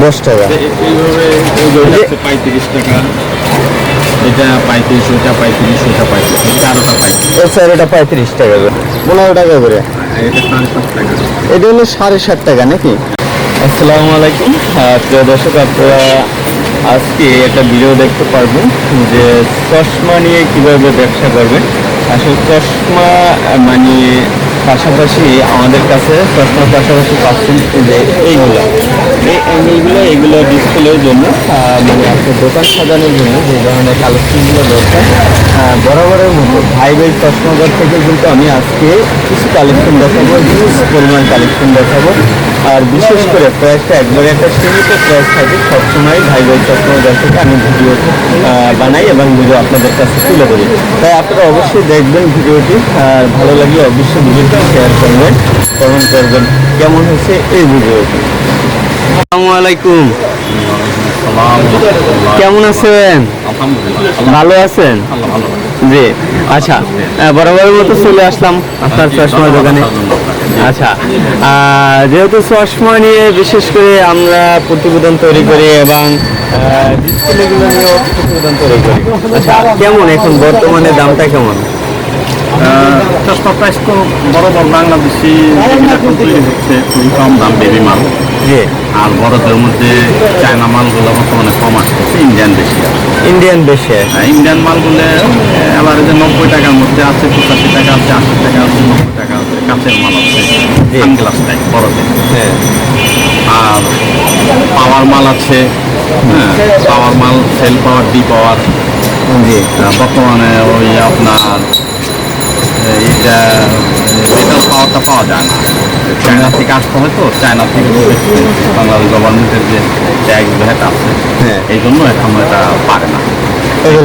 দশ টাকা। এ- এইভাবে পঁয়ত্রিশ টাকা। এটা পঁয়ত্রিশ ওটা পঁয়ত্রিশ ওটা পঁয়ত্রিশ চারোটা পঁয়ত্রিশ। এই স্যার এটা পঁয়ত্রিশ টাকা করে। পনেরো টাকা করে। এটা সাড়ে সাত টাকা। হলো সাড়ে ষাট টাকা নাকি? আসসালামু আলাইকুম। আহ, প্রিয় দর্শক আপনারা আজকে একটা ভিডিও দেখতে পারবেন যে চশমা নিয়ে কীভাবে ব্যবসা করবেন। আসলে চশমা মানে পাশাপাশি আমাদের কাছে চশমার পাশাপাশি পাচ্ছেন যে এইগুলো। এই অ্যাঙ্গেলগুলো এগুলো ডিসপ্লের জন্য মানে আপনার দোকান সাজানোর জন্য যে ধরনের কালেকশনগুলো দরকার বরাবরের মতো ভাইবের চশমাগর থেকে কিন্তু আমি আজকে কিছু কালেকশন দেখাবো পরিমাণ কালেকশন দেখাবো। আর বিশেষ করে প্রাইসটা একবারে একটা সীমিত প্রাইস থাকে সবসময় ভাই ভাই চশমাঘর থেকে আমি ভিডিও বানাই এবং ভিডিও আপনাদের কাছে তুলে ধরি। তাই আপনারা অবশ্যই দেখবেন ভিডিওটি আর ভালো লাগলে অবশ্যই ভিডিওটি শেয়ার করবেন কমেন্ট করবেন কেমন হয়েছে এই ভিডিওটি আসসালামু আলাইকুম। কেমন আছেন? ভালো আছেন? জি আচ্ছা বরাবরের মতো চলে আসলাম আপনার চশমা দোকানে। আচ্ছা যেহেতু চশমা নিয়ে বিশেষ করে আমরা প্রতিবেদন তৈরি করি এবং ডিসপ্লেগুলো নিয়েও প্রতিবেদন তৈরি করি। আচ্ছা কেমন এখন বর্তমানে দামটা কেমন? চশমা প্রাইস তো বড় বাংলাদেশি এখন তৈরি হচ্ছে, খুবই কম দাম বেবি মাল। জি। আর বড়দের মধ্যে চায়না মালগুলো বর্তমানে কম আসতেছে ইন্ডিয়ান বেশি ইন্ডিয়ান বেশি আর ইন্ডিয়ান মালগুলো এবার যে নব্বই টাকার মধ্যে আছে পঁচাশি টাকা আছে আশি টাকা আছে নব্বই টাকা আছে কাঁচের মাল আছে সানগ্লাস টাইপ বড়দের। হ্যাঁ। আর পাওয়ার মাল আছে হ্যাঁ পাওয়ার মাল সেল পাওয়ার ডি পাওয়ার জি। বর্তমানে ওই আপনার এইটা এটা পাওয়া যায় না। চায়না থেকে আসতে হয় তো চায়না থেকে বাংলাদেশ গভর্নমেন্টের যে ট্যাক্স ভ্যাট আছে। হ্যাঁ। এই জন্য এখন এটা পারে না.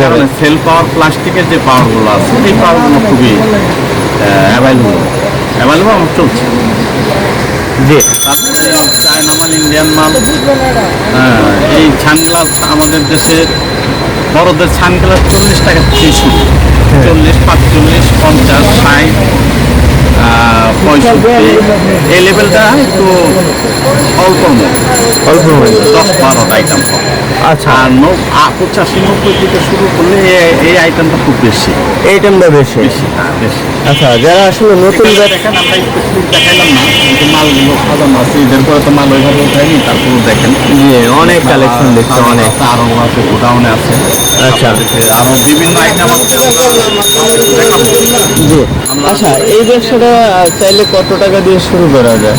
কারণে সেল পাওয়ার প্লাস্টিকের যে পাওয়ারগুলো আছে এই পাওয়ারগুলো খুবই অ্যাভেলেবল অ্যাভেলেবল আমার চলছে। জি। তারপরে চায়না মাল ইন্ডিয়ান মাল হ্যাঁ, এই সানগ্লাস আমাদের দেশে বড়দের সানগ্লাস চল্লিশ টাকা থেকে শুরু চল্লিশ পাঁচচল্লিশ পঞ্চাশ ষাট আহ, পঁয়ষট্টি এই লেভেলটা একটু অল্প অল্প। দশ বারোটা আইটেম আচ্ছা। আর নব- পঁচাশি নব্বই থেকে শুরু করলে এই আইটেমটা খুব বেশি। এই টাইমটা বেশি? বেশি হ্যাঁ বেশি। আচ্ছা যারা আসলে নতুন দেখেন আমরা স্পেসিফিক দেখাইলাম না কিন্তু মালগুলো সাজানো আছে ঈদের পরে তো মাল ওইভাবে উঠায়নি তারপরে দেখেন। জি অনেক কালেকশন দেখছি অনেক। আরও আছে গোডাউনে আছে। আচ্ছা। আপনাদেরকে আরও বিভিন্ন আইটেম আছে জি। আচ্ছা এই ব্যবসাটা চাইলে কত টাকা দিয়ে শুরু করা যায়?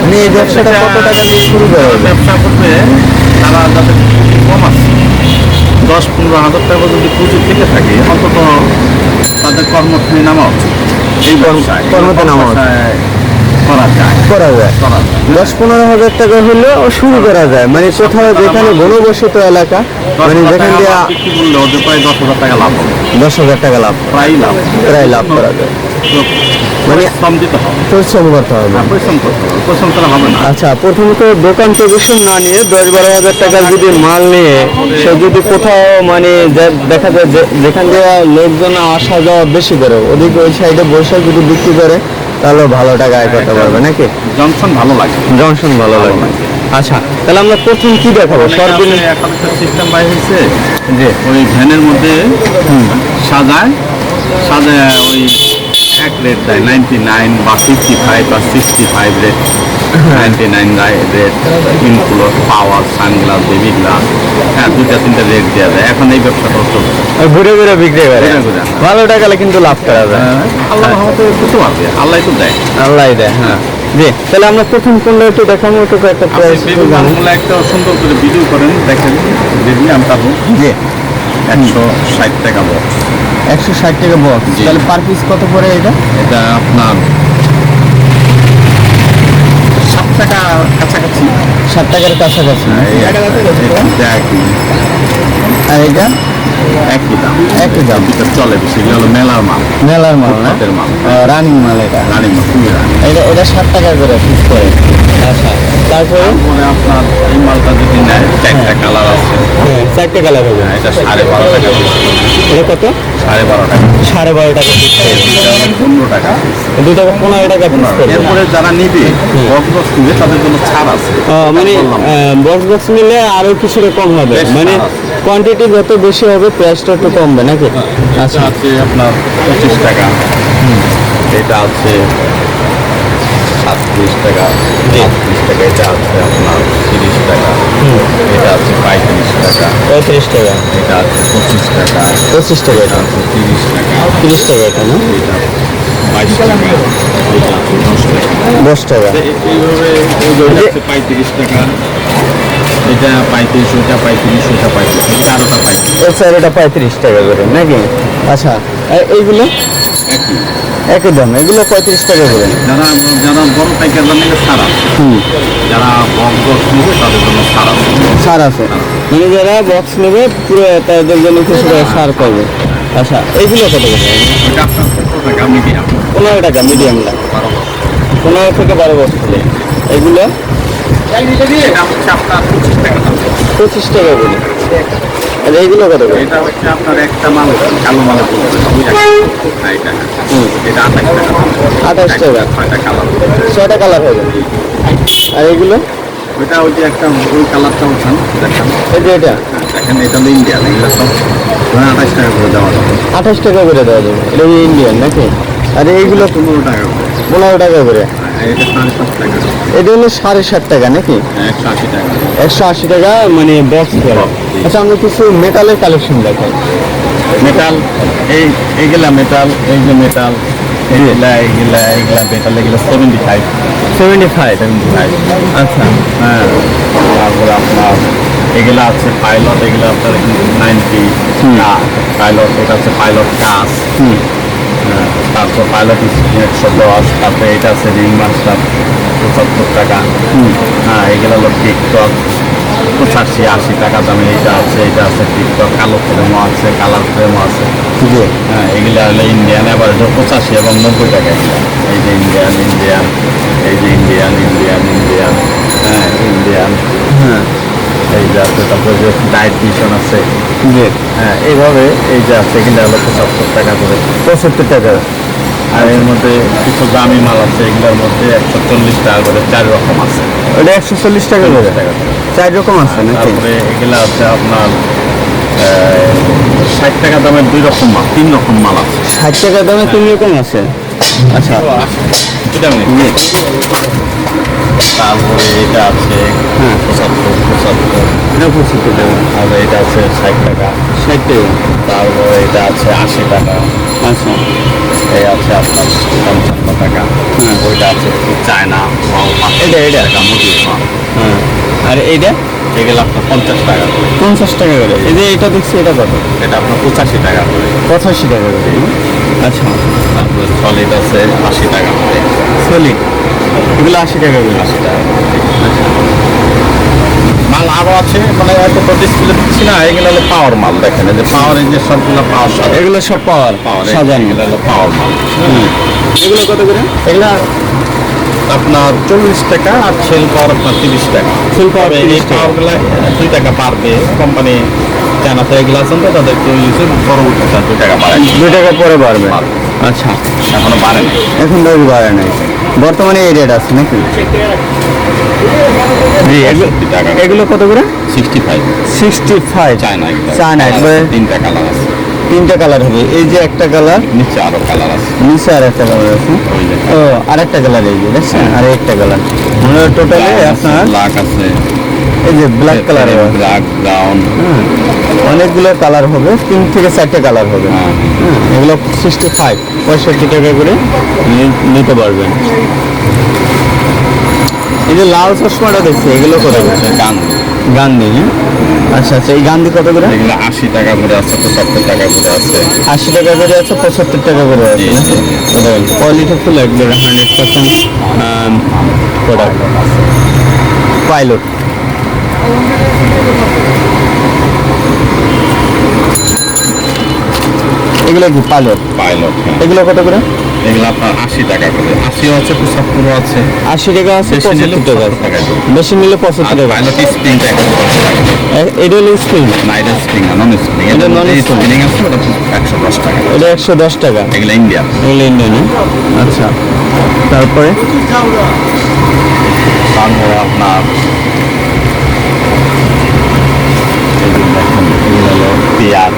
মানে এই ব্যবসাটা কত টাকা দিয়ে শুরু করা ব্যবসা করবে তারা যাদের কম আছে। দশ পনেরো হাজার টাকা যদি পুঁজি থেকে থাকে অন্তত তাদের কর্মশ্রী নামা উচিত। এই কর্মতে নামা করা যায়। করা যায়। দশ পনেরো হাজার টাকা হলেও শুরু করা যায়। মানে কোথাও যেখানে ঘনবসত এলাকা মানে যেখান দিয়ে প্রায় দশ হাজার টাকা লাভ হবে। দশ হাজার টাকা লাভ। প্রায় লাভ। প্রায় লাভ করা যায়। মানে- পরিশ্রম দিতে হবে। পরিশ্রম করতে হবে। হ্যাঁ, পরিশ্রম করতে হবে। পরিশ্রম করা হবে না। আচ্ছা প্রথমত দোকান পজিশন না নিয়ে দশ বারো হাজার টাকার যদি মাল নিয়ে সে যদি কোথাও মানে দেখা যায় যেখান দিয়ে লোকজন আসা যাওয়া বেশি করে ওদিকে ওই সাইডে বসে যদি বিক্রি করে তাহলে ভালো টাকা আয় করতে পারবে নাকি? জনসন ভালো লাগে। জনসন ভালো লাগবে আচ্ছা তাহলে আমরা প্রথম কি দেখাবো? সর্বনিম্ন সিস্টেম বাই হয়েছে। যে ওই ভ্যানের মধ্যে সাজায় সাজায় ওই এক রেট দেয় নাইনটি নাইন বা ফিফটি ফাইভ বা sixty five rate ninety nine rate inflow power sunglass baby glass হ্যাঁ দুইটা তিনটা রেট দেওয়া যায়। এখন এই ব্যবসাটাও চলছে। ঘুরে ঘুরে বিক্রি করে। ভালো টাকা কিন্তু লাভ করা যায়। আল্লাহ রহমতে করতে পারবে আল্লাহ তো দেয়। আল্লাহ দেয় হ্যাঁ। জি তাহলে আমরা প্রথম কোনটা একটু দেখাবো একটু একটা প্রাইস একটা সুন্দর করে ভিডিও করেন দেখেন আমি পাবো। জি। একশো ষাট টাকা বক্স একশো ষাট টাকা বক্স। তাহলে পার পিস কত পড়ে এটা? এটা আপনার সাত টাকা কাছাকাছি। ষাট টাকার কাছাকাছি। একই। আর এটা? একই দাম। একই দাম। এটা চলে বেশি হলো মেলার মাল। মেলার মাল না? হাতের মাল। রানিং মাল এটা। রানী মাল খুবই রানী এটা এটা ষাট টাকা করে পিস করে আচ্ছা তারপরে? তারপরে আপনার এই মালটা যদি নেয় চারটা কালার আছে। হ্যাঁ চারটে কালার হবে। এটা সাড়ে বারো টাকা। এটা কত? সাড়ে বারো টাকা সাড়ে বারো টাকা পনেরো টাকা। দুই টাকা পনেরো টাকা। এরপরে যারা নিবে বক্স বক্স নিবে তাদের জন্য ছাড় আছে। মানে। বক্স বক্স নিলে আরও কিছুটা কম হবে। মানে কোয়ান্টিটি যত বেশি হবে প্রাইসটা একটু কমবে নাকি? আচ্ছা। আছে আপনার পঁচিশ টাকা। এটা আছে সাতত্রিশ টাকা সাতত্রিশ টাকা। এটা আছে আপনার তিরিশ টাকা। এটা আছে পঁয়ত্রিশ টাকা পঁয়ত্রিশ টাকা। এটা আছে পঁচিশ টাকা। পঁচিশ টাকা এটা? আছে তিরিশ টাকা। তিরিশ টাকা এটা না এটা বাইশ টাকা। এটা আছে দশ টাকা দশ টাকা এইভাবে আছে পঁয়ত্রিশ টাকা এটা পঁয়ত্রিশ ওইটা পঁয়ত্রিশ ওইটা পঁয়ত্রিশ চারোটা পঁয়ত্রিশ। স্যার পঁয়ত্রিশ টাকা করে নাকি? আচ্ছা এইগুলো? একই। একই দাম এগুলো পঁয়ত্রিশ টাকা করে। যারা যারা বড় নিলে ছাড় আছে। হুম। যারা নিবে তাদের জন্য আছে। ছাড় আছে। মানে যারা বক্স নেবে, পুরো তাদের জন্য কিছুটা ছাড় করবে। আচ্ছা এইগুলো কত টাকা পনেরো টাকা মিডিয়ামটা পনেরো থেকে বারো বছর এগুলো? পঁচিশ টাকা করে। আর এইগুলো কত এটা হচ্ছে আপনার একটা মাল কালো মালে আঠাশ টাকা। ছয়টা কালার হবে আর এইগুলো ওইটা ওই যে একটা ওই কালারটা উঠান দেখেন। এই যে এটা? দেখেন এটা হলো ইন্ডিয়ান এগুলো সব। আঠাশ টাকা করে দেওয়া যাবে। আঠাশ টাকা করে দেওয়া যাবে। এটা ইন্ডিয়ান নাকি? আর এইগুলো পনেরো টাকা করে। পনেরো টাকা করে? এটা সাত টাকা। এটা হলো সাড়ে ষাট টাকা নাকি? একশো আশি টাকা। একশো আশি টাকা মানে বক্স করে। আচ্ছা আমরা কিছু মেটালের কালেকশন দেখাই। মেটাল এই এইগুলা মেটাল এই যে মেটাল এইগুলা এইগুলা মেটাল এগুলো seventy five seventy five seventy five আচ্ছা। হ্যাঁ। তারপরে আপনার এগুলা আছে পাইলট এগুলো আপনার নাইনটি পাইলট এটা হচ্ছে পাইলট কাস হুম। তারপর পাইলট একশো দশ তারপরে এটা আছে রিং মাস্টার পঁচাত্তর টাকা। হ্যাঁ এগুলো হলো টিকটক পঁচাশি আশি টাকা দামে এটা আছে এটা আছে টিকটক কালো ফ্রেমও আছে কালার ফ্রেমও আছে। জি। হ্যাঁ এগুলো হলো ইন্ডিয়ান এবার পঁচাশি এবং নব্বই টাকা এগুলো। এই যে ইন্ডিয়ান ইন্ডিয়ান এই যে ইন্ডিয়ান ইন্ডিয়ান ইন্ডিয়ান হ্যাঁ ইন্ডিয়ান হ্যাঁ। এই যে আছে তারপরে যে ডায়েট মিশন আছে। জি। হ্যাঁ এইভাবে এই যে আছে এগুলো হলো পঁচাত্তর টাকা করে। পঁচাত্তর টাকা। আর এর মধ্যে কিছু দামি মাল আছে এগুলোর মধ্যে একশো চল্লিশ টাকা করে চার রকম আছে। ওটা একশো চল্লিশ টাকা করে? টাকা চার রকম আছে তারপরে এগুলো আছে আপনার ষাট টাকা দামের দুই রকম মাল তিন রকম মাল আছে। ষাট টাকা দামে তিন রকম আছে? আচ্ছা। তারপরে এটা আছে হ্যাঁ। পঁচাত্তর পঁচাত্তর। এটা পঁচাত্তর টাকা। তারপরে এটা আছে ষাট টাকা। ষাট টাকা। তারপরে এটা আছে আশি টাকা। আচ্ছা। এই আছে আপনার পঞ্চান্ন টাকা। হ্যাঁ। ওইটা আছে। চায়না এটা, এটা? মাল। হ্যাঁ। আর এইটা? এগুলো আপনার পঞ্চাশ টাকা করে। পঞ্চাশ টাকা করে। এই যে এটা দেখছি এটা কত? এটা আপনার পঁচাশি টাকা করে। পঁচাশি টাকা করে আচ্ছা। তারপরে সলিড আছে আশি টাকা করে। সলিড এগুলো আশি টাকা করে। আশি টাকা করে। মাল আরও আছে মানে হয়তো তো ডিসপ্লে দিচ্ছি না এগুলো হলো পাওয়ার মাল দেখেন যে পাওয়ার সবগুলো পাওয়ার সাজা এগুলো সব পাওয়ার পাওয়ার সাজানো। এগুলো হলো পাওয়ার মাল। এগুলো কত করে? এগুলা আপনার চল্লিশ টাকা আর সেল পাওয়ার আপনার তিরিশ টাকা। তবে 30 এই। পাওয়ারগুলো দুই টাকা পারবে কোম্পানি চায়নাতে এগুলো আছেন তো তাদের ইউজে পরবর্তীতে দুই টাকা বাড়ায় দুই টাকা পরে বাড়বে। আচ্ছা। এখনও বাড়ে না এখন বাড়ে নাই। বর্তমানে এই রেট আছে নাকি? জি এগুলো- কত করে? Sixty five sixty five China China তিনটা কালার আছে। তিনটা কালার হবে। এই যে একটা কালার নিচে আরও কালার আছে। নিচে আর একটা কালার আছে। ও আর একটা কালার এই যে দেখছেন? আর একটা কালার মানে টোটালি আপনার ব্ল্যাক আছে। এই যে ব্ল্যাক কালার ব্ল্যাক ব্রাউন অনেকগুলো কালার হবে। তিন থেকে চারটে কালার হবে। হ্যাঁ। এগুলো সিক্সটি ফাইভ পঁয়ষট্টি টাকা করে। নিতে পারবেন। যে লাল চশমাটা দেখছি এগুলো কত করে গান গান্ধী হ্যাঁ? আচ্ছা আচ্ছা এই গান্ধী কত করে? এগুলো আশি টাকা করে আছে পঁচাত্তর টাকা করে আছে। আশি টাকা করে আছে পঁচাত্তর টাকা করে আছে। কোয়ালিটি ফুল একবার হান্ড্রেড পার্সেন্ট প্রোডাক্ট পাইলট এগুলো কি পাইলট পাইলট হ্যাঁ। এগুলো কত করে? এগুলো আপনার আশি টাকা করে। আশি আছে পঁচাত্তরও আছে। আশি টাকা আছে পঁচাত্তর টাকা পঁচাত্তর। বেশি নিলে পঁচাত্তর টাকা পাইলট স্প্রিংটা একশো এটা হলো স্ক্রিন না এটা স্প্রিং না নন স্প্রিং এটা নন স্প্রিং আছে ওটা একশো দশ টাকা। এটা একশো দশ টাকা। এগুলো ইন্ডিয়া এগুলো ইন্ডিয়ান আচ্ছা। তারপরে? তারপরে আপনার এগুলো দেখেন, এগুলো হলো পেয়ার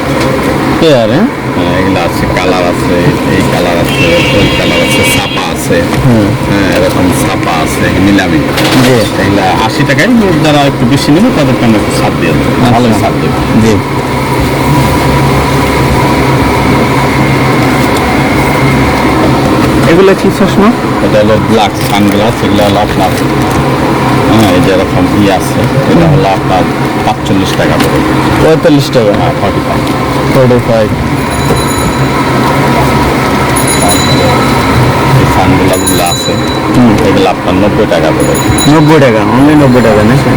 পেয়ার হ্যাঁ এগুলো আছে কালার আছে এই কালার আছে ওই কালার আছে ছাপা আছে। হ্যাঁ এরকম ছাপা আছে নিলামি। জি। এগুলো আশি টাকায় যারা একটু বেশি নেবে তাদেরকে আমরা একটু ছাড় দিয়ে দেবো। ভালো ছাড় দেবো। জি। এগুলো কি চশমা? এটা হলো ব্ল্যাক সানগ্লাস এগুলো হলো আপনার হ্যাঁ এই যে ই আছে এটা হলো আপনার পাঁচচল্লিশ টাকা করে। পঁয়তাল্লিশ টাকা? হ্যাঁ ফর্টি ফাইভ ফর্টি ফাইভ আছে এগুলো আপনার নব্বই টাকা করে। নব্বই টাকা অনলি নব্বই টাকা নাকি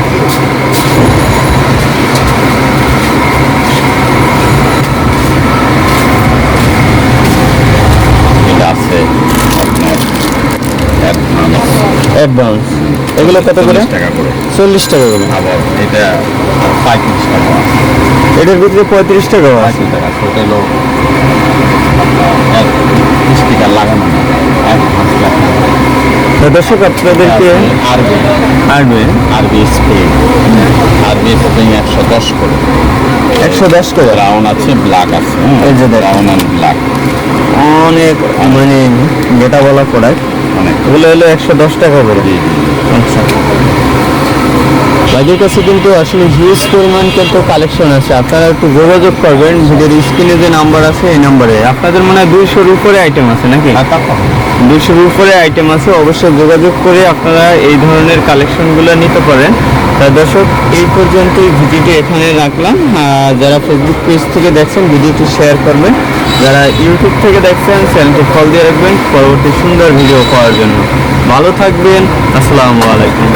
এটা আছে আপনার অ্যাডভান্স অ্যাডভান্স। এগুলো কত করে? টাকা করে। চল্লিশ টাকা করে। আবার এটা পঁয়ত্রিশ টাকা এটার ভিতরে পঁয়ত্রিশ টাকা পঁয়ত্রিশ টাকা সেটা হলো স্টিকার লাগানো দর্শক আপনাদেরকে আরবি। আসবে আরবি স্প্রিং আরবি স্প্রিং একশো দশ করে। একশো দশ করে? ব্রাউন আছে ব্ল্যাক আছে? এই যে দেখেন। অ্যান্ড ব্ল্যাক অনেক মানে গোটা বলা প্রোডাক্ট অনেক এগুলো হলো একশো দশ টাকা করে। আচ্ছা। ভাইদের কাছে কিন্তু আসলে হিউজ পরিমাণ কিন্তু কালেকশন আছে। আপনারা একটু যোগাযোগ করবেন ভিডিওর স্ক্রিনে যে নাম্বার আছে এই নাম্বারে আপনাদের মনে হয় দুইশোর উপরে আইটেম আছে নাকি? তারপর দুইশোর উপরে আইটেম আছে অবশ্যই যোগাযোগ করে আপনারা এই ধরনের কালেকশনগুলো নিতে পারেন। তা দর্শক, এই পর্যন্তই ভিডিওটি এখানে রাখলাম। যারা ফেসবুক পেজ থেকে দেখছেন, ভিডিওটি শেয়ার করবেন। যারা ইউটিউব থেকে দেখছেন চ্যানেলটি ফল দিয়ে রাখবেন। পরবর্তী সুন্দর ভিডিও পাওয়ার জন্য। ভালো থাকবেন। আসসালামু আলাইকুম।